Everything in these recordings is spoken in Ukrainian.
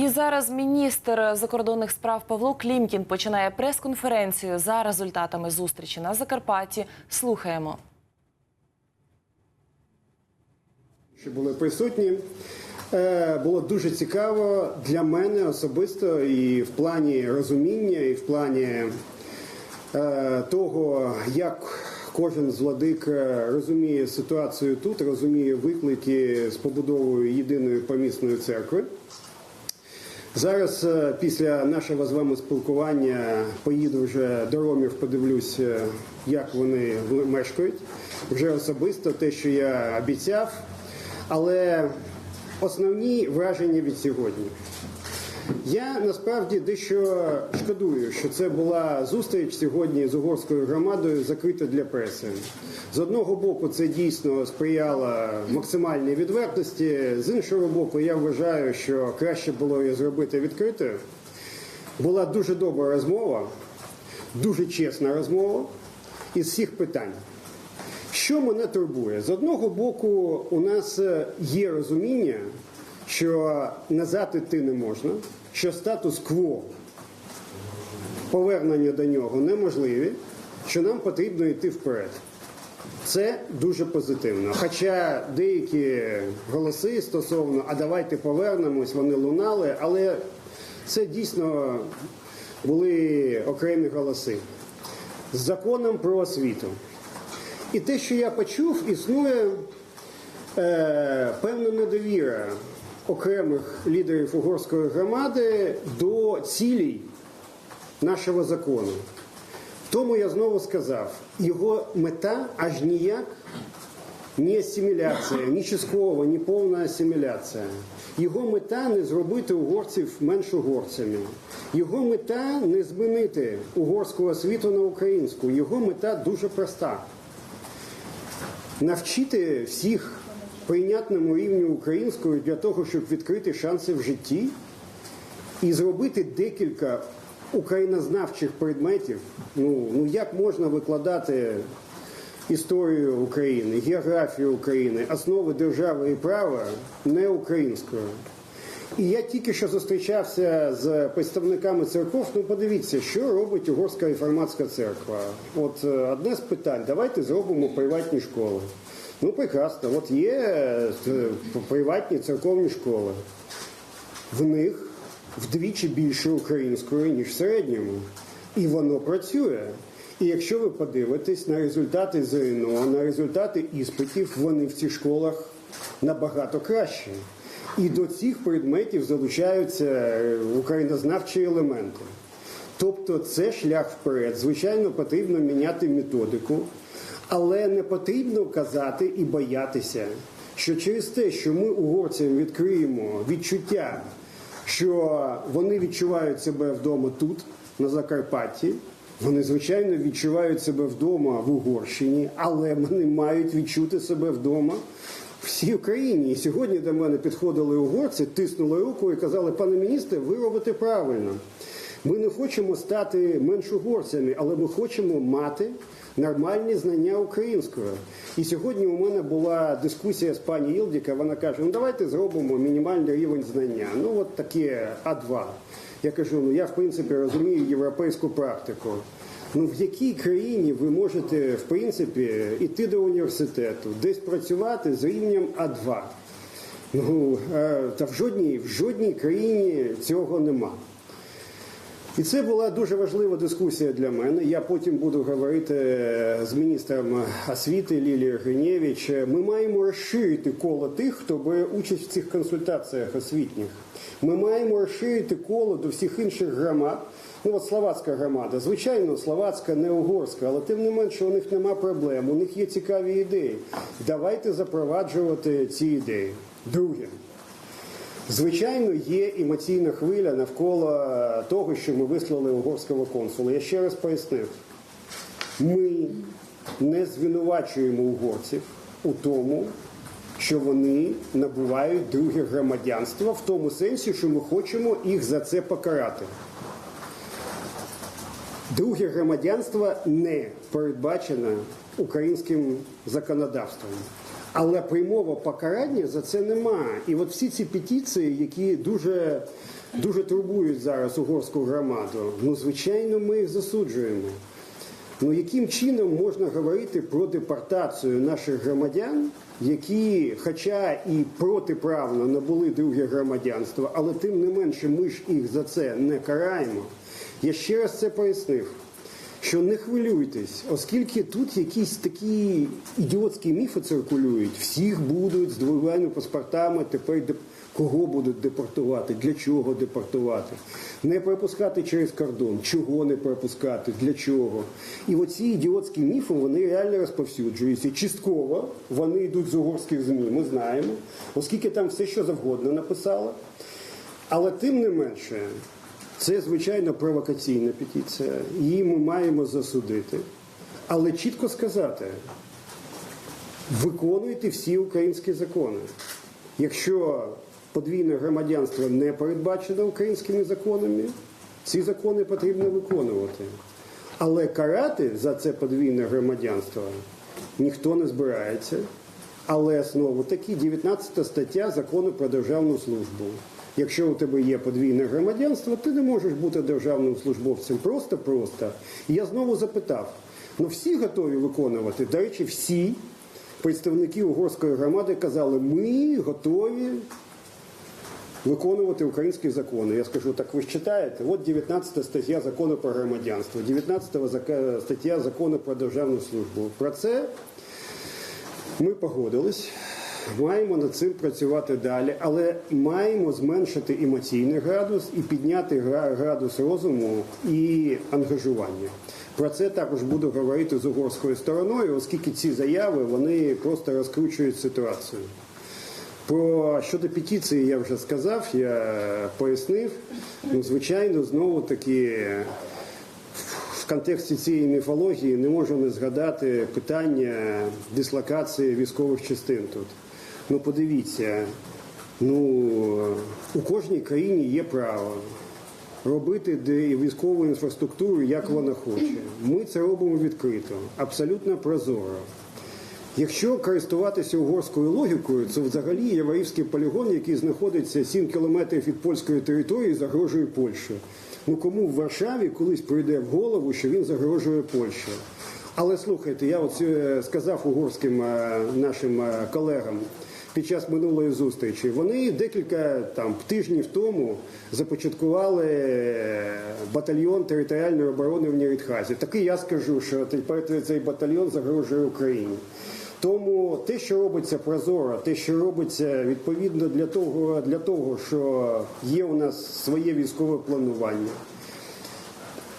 І зараз міністр закордонних справ Павло Клімкін починає прес-конференцію за результатами зустрічі на Закарпатті. Слухаємо. що були присутні. Е, Було дуже цікаво для мене особисто і в плані розуміння, і в плані е, того, як кожен з владик е, розуміє ситуацію тут, розуміє виклики з побудовою єдиної помісної церкви. Зараз, е, після нашого з вами спілкування, поїду вже до Ромів, подивлюсь, е, як вони мешкають. Вже особисто те, що я обіцяв. Але основні враження від сьогодні. Я насправді дещо шкодую, що це була зустріч сьогодні з угорською громадою закрита для преси. З одного боку, це дійсно сприяло максимальній відвертості. З іншого боку, я вважаю, що краще було її зробити відкритою. Була дуже добра розмова, дуже чесна розмова із всіх питань. Що мене турбує? З одного боку, у нас е, є розуміння, що назад іти не можна, що статус-кво повернення до нього неможливі, що нам потрібно йти вперед. Це дуже позитивно. Хоча деякі голоси стосовно, а давайте повернемось, вони лунали, але це дійсно були окремі голоси. З законом про освіту. І те, що я почув, існує е, певна недовіра окремих лідерів угорської громади до цілей нашого закону. Тому я знову сказав, його мета аж ніяк не асиміляція, ні часткова, ні повна асиміляція. Його мета не зробити угорців менш угорцями. Його мета не змінити угорську освіту на українську. Його мета дуже проста навчити всіх прийнятному рівню українською для того, щоб відкрити шанси в житті і зробити декілька українознавчих предметів. Ну, ну як можна викладати історію України, географію України, основи держави і права не українською? І я тільки що зустрічався з представниками церков. Ну, подивіться, що робить Угорська реформатська церква. От е, одне з питань: давайте зробимо приватні школи. Ну, прекрасно, от є е, приватні церковні школи. В них вдвічі більше української, ніж в середньому. І воно працює. І якщо ви подивитесь на результати ЗНО, на результати іспитів, вони в цих школах набагато кращі. І до цих предметів залучаються е, українознавчі елементи. Тобто це шлях вперед. Звичайно, потрібно міняти методику, але не потрібно казати і боятися, що через те, що ми угорцям відкриємо відчуття, що вони відчувають себе вдома тут, на Закарпатті. Вони, звичайно, відчувають себе вдома в Угорщині, але вони мають відчути себе вдома всій Україні. І сьогодні до мене підходили угорці, тиснули руку і казали, пане міністре, ви робите правильно. Ми не хочемо стати менш угорцями, але ми хочемо мати нормальні знання української. І сьогодні у мене була дискусія з пані Ілдіка. Вона каже: ну давайте зробимо мінімальний рівень знання. Ну, от таке А2. Я кажу, ну я в принципі розумію європейську практику. Ну в якій країні ви можете в принципі іти до університету, десь працювати з рівнем А2? Ну е, та в жодній в жодній країні цього нема. І це була дуже важлива дискусія для мене. Я потім буду говорити з міністром освіти Лілією Гринєвич. Ми маємо розширити коло тих, хто бере участь в цих консультаціях освітніх. Ми маємо розширити коло до всіх інших громад. Ну от словацька громада, звичайно, словацька, не угорська, але тим не менше у них нема проблем. У них є цікаві ідеї. Давайте запроваджувати ці ідеї. Друге. Звичайно, є емоційна хвиля навколо того, що ми вислали угорського консула. Я ще раз пояснив, ми не звинувачуємо угорців у тому, що вони набувають друге громадянство в тому сенсі, що ми хочемо їх за це покарати. Друге громадянство не передбачено українським законодавством. Але прямого покарання за це немає. І от всі ці петиції, які дуже дуже турбують зараз угорську громаду. Ну, звичайно, ми їх засуджуємо. Ну яким чином можна говорити про депортацію наших громадян, які, хоча і протиправно набули друге громадянство, але тим не менше ми ж їх за це не караємо. Я ще раз це пояснив. Що не хвилюйтесь, оскільки тут якісь такі ідіотські міфи циркулюють, всіх будуть з двоєвими паспортами тепер кого будуть депортувати, для чого депортувати, не пропускати через кордон, чого не пропускати, для чого. І оці ідіотські міфи вони реально розповсюджуються. Частково вони йдуть з угорських ЗМІ, ми знаємо, оскільки там все що завгодно написало. Але тим не менше, це звичайно провокаційна петиція. Її ми маємо засудити. Але чітко сказати, виконуйте всі українські закони. Якщо подвійне громадянство не передбачено українськими законами, ці закони потрібно виконувати. Але карати за це подвійне громадянство ніхто не збирається. Але знову таки 19 стаття закону про державну службу. Якщо у тебе є подвійне громадянство, ти не можеш бути державним службовцем. Просто-просто. І я знову запитав: ну всі готові виконувати? До речі, всі представники угорської громади казали, ми готові виконувати українські закони. Я скажу, так ви ж читаєте? От 19 стаття закону про громадянство, 19 зака- стаття закону про державну службу. Про це ми погодились. Маємо над цим працювати далі, але маємо зменшити емоційний градус і підняти градус розуму і ангажування. Про це також буду говорити з угорською стороною, оскільки ці заяви вони просто розкручують ситуацію. Про щодо петиції я вже сказав, я пояснив. Ну, звичайно, знову таки в контексті цієї міфології не можу не згадати питання дислокації військових частин тут. Ну подивіться, ну у кожній країні є право робити військову інфраструктуру, як вона хоче. Ми це робимо відкрито, абсолютно прозоро. Якщо користуватися угорською логікою, це взагалі єврейський полігон, який знаходиться 7 кілометрів від польської території, загрожує Польщі. Ну кому в Варшаві колись прийде в голову, що він загрожує Польщі? Але слухайте, я от е, сказав угорським е, нашим е, колегам під час минулої зустрічі. Вони декілька там тижнів тому започаткували е, батальйон територіальної оборони в Нірідхазі. Так і я скажу, що тепер цей батальйон загрожує Україні. Тому те, що робиться прозоро, те, що робиться відповідно для того, для того, що є у нас своє військове планування.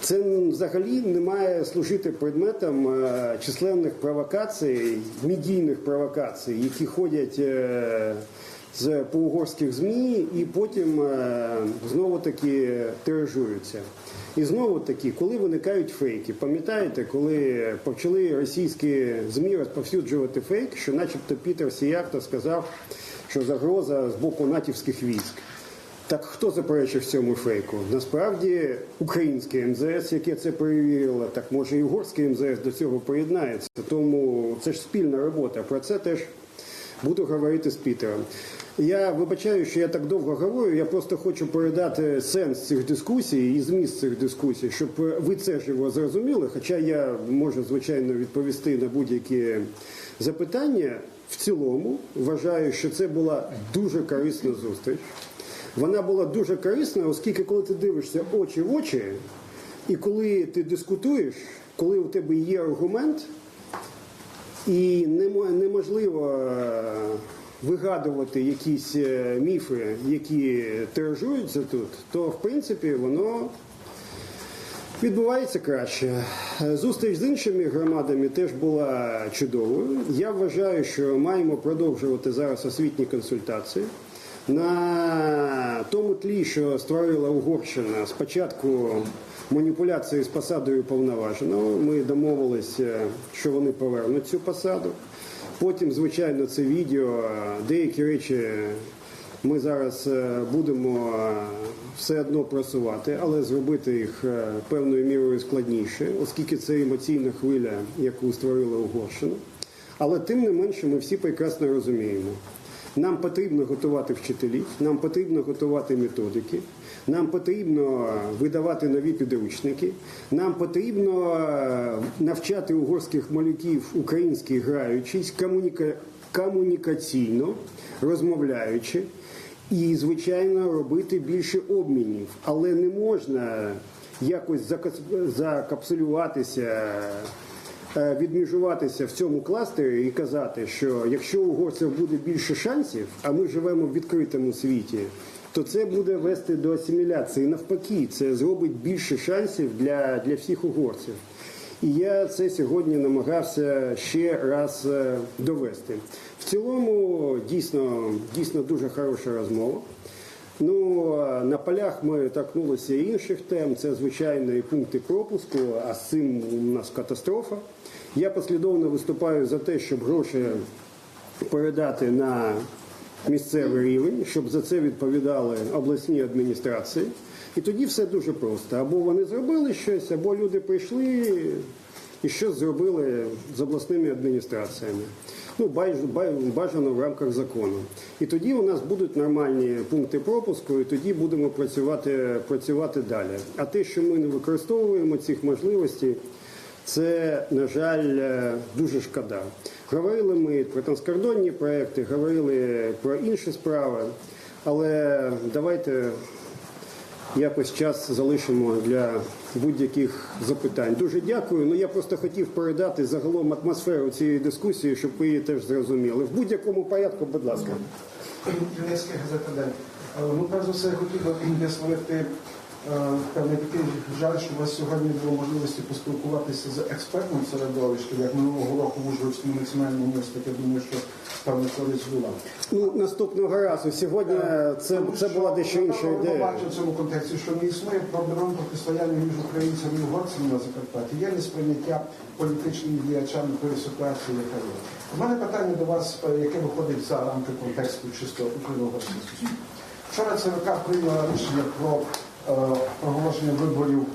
Це взагалі не має служити предметом е, численних провокацій, медійних провокацій, які ходять е, з по угорських змі і потім е, знову таки тиражуються. І знову таки, коли виникають фейки, пам'ятаєте, коли почали російські змі розповсюджувати фейк, що, начебто, Пітер Сіярто сказав, що загроза з боку натівських військ. Так хто заперечив цьому фейку? Насправді українське МЗС, яке це перевірило, так може і угорське МЗС до цього приєднається. Тому це ж спільна робота. Про це теж буду говорити з Пітером. Я вибачаю, що я так довго говорю. Я просто хочу передати сенс цих дискусій і зміст цих дискусій, щоб ви це живо зрозуміли. Хоча я можу звичайно відповісти на будь-які запитання. В цілому вважаю, що це була дуже корисна зустріч. Вона була дуже корисна, оскільки коли ти дивишся очі в очі, і коли ти дискутуєш, коли у тебе є аргумент, і неможливо е, вигадувати якісь е, міфи, які тиражуються тут, то в принципі воно відбувається краще. Е, Зустріч з іншими громадами теж була чудовою. Я вважаю, що маємо продовжувати зараз освітні консультації. На тому тлі, що створила Угорщина спочатку маніпуляції з посадою повноваженого, ми домовилися, що вони повернуть цю посаду. Потім, звичайно, це відео, деякі речі ми зараз е, будемо е, все одно просувати, але зробити їх е, певною мірою складніше, оскільки це емоційна хвиля, яку створила Угорщина. Але тим не менше ми всі прекрасно розуміємо, Нам потрібно готувати вчителів, нам потрібно готувати методики, нам потрібно видавати нові підручники, нам потрібно е, навчати угорських малюків українській граючись, комуніка... комунікаційно, розмовляючи. І, звичайно, робити більше обмінів, але не можна якось закапсулюватися, е, відміжуватися в цьому кластері і казати, що якщо угорців буде більше шансів, а ми живемо в відкритому світі, то це буде вести до асиміляції. Навпаки, це зробить більше шансів для, для всіх угорців. І я це сьогодні намагався ще раз е, довести. В цілому дійсно, дійсно дуже хороша розмова. Ну, на полях ми торкнулися інших тем. Це звичайно і пункти пропуску, а з цим у нас катастрофа. Я послідовно виступаю за те, щоб гроші передати на місцевий рівень, щоб за це відповідали обласні адміністрації. І тоді все дуже просто. Або вони зробили щось, або люди прийшли і щось зробили з обласними адміністраціями. Ну, бажано в рамках закону. І тоді у нас будуть нормальні пункти пропуску, і тоді будемо працювати, працювати далі. А те, що ми не використовуємо цих можливостей, це, на жаль, е, дуже шкода. Говорили ми про транскордонні проекти, говорили про інші справи, але давайте якось час залишимо для будь-яких запитань. Дуже дякую. Ну я просто хотів передати загалом атмосферу цієї дискусії, щоб ви її теж зрозуміли. В будь-якому порядку, будь ласка. Київська газета День. Перш за все, я хотів би висловити певний такий жаль, що у вас сьогодні не було можливості поспілкуватися з експертним середовищем, як минулого року в Ужгородському національному університеті. Я думаю, що певна користь була. Ну наступного разу. Сьогодні це, Тому це що, була дещо інша ідея. побачили в цьому контексті, що не існує проблем протистояння між українцями і угорцями на Закарпатті. Є несприйняття політичними діячами тої ситуації, яка є. У мене питання до вас, е, яке виходить за рамки контексту чисто суспільства. Вчора ЦВК прийняла рішення про е, проголошення виборів